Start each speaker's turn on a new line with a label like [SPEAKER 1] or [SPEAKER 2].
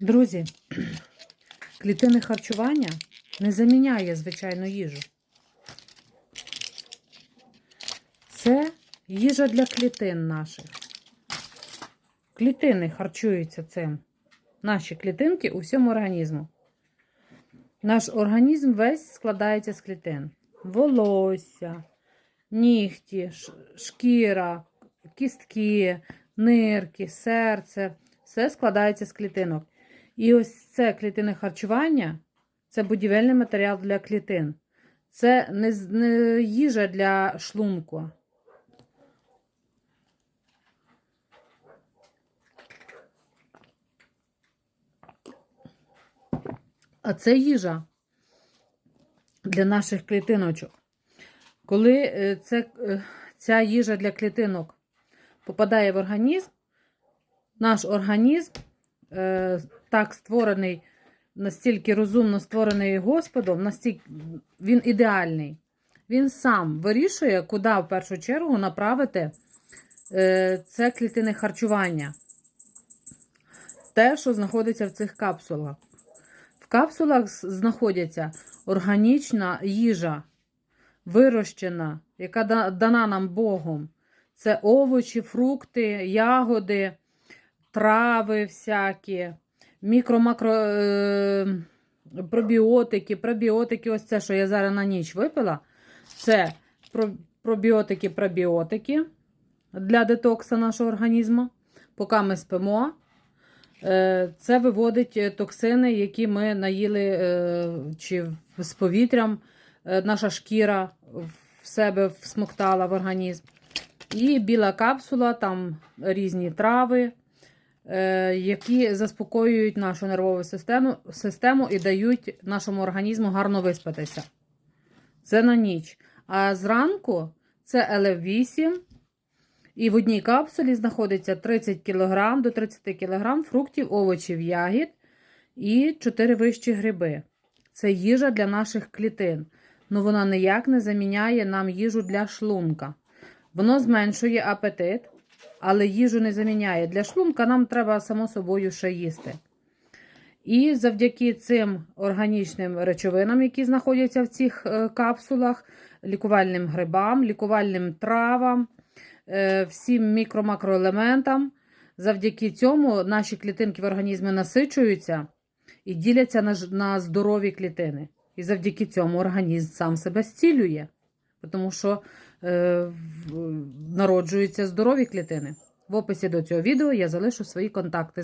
[SPEAKER 1] Друзі, клітинне харчування не заміняє звичайну їжу. Це їжа для клітин наших. Клітини харчуються цим. Наші клітинки у всьому організму. Наш організм весь складається з клітин: волосся, нігті, шкіра, кістки, нирки, серце. Все складається з клітинок. І ось це клітинне харчування це будівельний матеріал для клітин. Це не, не їжа для шлунку. А це їжа для наших клітиночок. Коли е, це, е, ця їжа для клітинок попадає в організм, наш організм е, так створений, настільки розумно створений Господом, настільки він ідеальний. Він сам вирішує, куди в першу чергу направити е, це клітинне харчування. Те, що знаходиться в цих капсулах. В капсулах знаходяться органічна їжа, вирощена, яка дана нам Богом. Це овочі, фрукти, ягоди, трави всякі, мікро-макро е, пробіотики, пробіотики. Ось це, що я зараз на ніч випила. Це пробіотики, пробіотики для детокса нашого організму. Поки ми спимо. Е, Це виводить токсини, які ми наїли е, чи з повітрям. е, Наша шкіра в себе всмоктала в організм. І біла капсула, там різні трави, які заспокоюють нашу нервову систему, систему і дають нашому організму гарно виспатися. Це на ніч. А зранку це ЛФ8. І в одній капсулі знаходиться 30 кг до 30 кг фруктів, овочів, ягід і 4 вищі гриби. Це їжа для наших клітин. Ну вона ніяк не заміняє нам їжу для шлунка. Воно зменшує апетит, але їжу не заміняє. Для шлунка нам треба само собою ще їсти. І завдяки цим органічним речовинам, які знаходяться в цих е, капсулах, лікувальним грибам, лікувальним травам, е, всім мікро-макроелементам, завдяки цьому наші клітинки в організмі насичуються і діляться на, здорові клітини. І завдяки цьому організм сам себе зцілює, тому що народжуються здорові клітини. В описі до цього відео я залишу свої контакти.